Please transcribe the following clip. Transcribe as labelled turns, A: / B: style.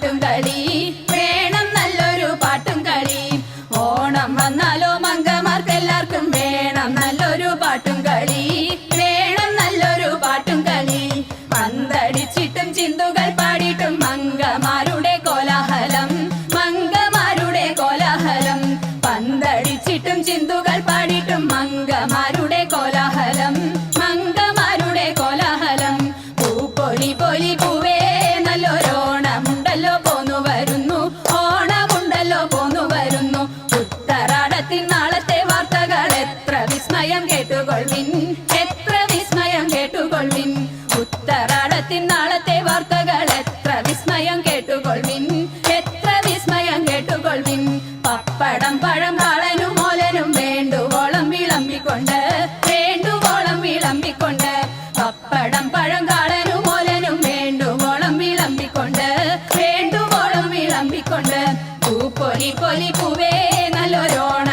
A: പാട്ടും കളി. വേണം നല്ലൊരു പാട്ടും കളി. ഓണം വന്നാലോ മംഗമാർക്ക് എല്ലാവർക്കും വേണം നല്ലൊരു പാട്ടും കളി. വേണം നല്ലൊരു പാട്ടും കളി. പന്തടിച്ചിട്ടും ചിന്തുകൾ പാടിയിട്ടും മംഗമാരുടെ കോലാഹലം മംഗമാരുടെ കോലാഹലം. പന്തടിച്ചിട്ടും ചിന്തുകൾ പാടിയിട്ടും മംഗമാർ വിസ്മയം കേട്ടുകൊള്ളിൻ. എത്ര വിസ്മയം കേട്ടുകൊള്ളിൻ. ഉത്തരാടത്തിൻ നാളത്തെ വാർത്തകൾ എത്ര വിസ്മയം കേട്ടുകൊള്ളിൻ. എത്ര വിസ്മയം കേട്ടുകൊള്ളിൻ. പപ്പടം പഴം പാളനും മോലനും വേണ്ടുവോളം വിളമ്പിക്കൊണ്ട് വേണ്ടുവോളം വിളമ്പിക്കൊണ്ട് പപ്പടം പഴം കാളനും മോലനും വേണ്ടുവോളം വിളമ്പിക്കൊണ്ട് വേണ്ടുവോളം വിളമ്പിക്കൊണ്ട് പൂപ്പൊലി പൊലി പൂവേ നല്ലൊരോണ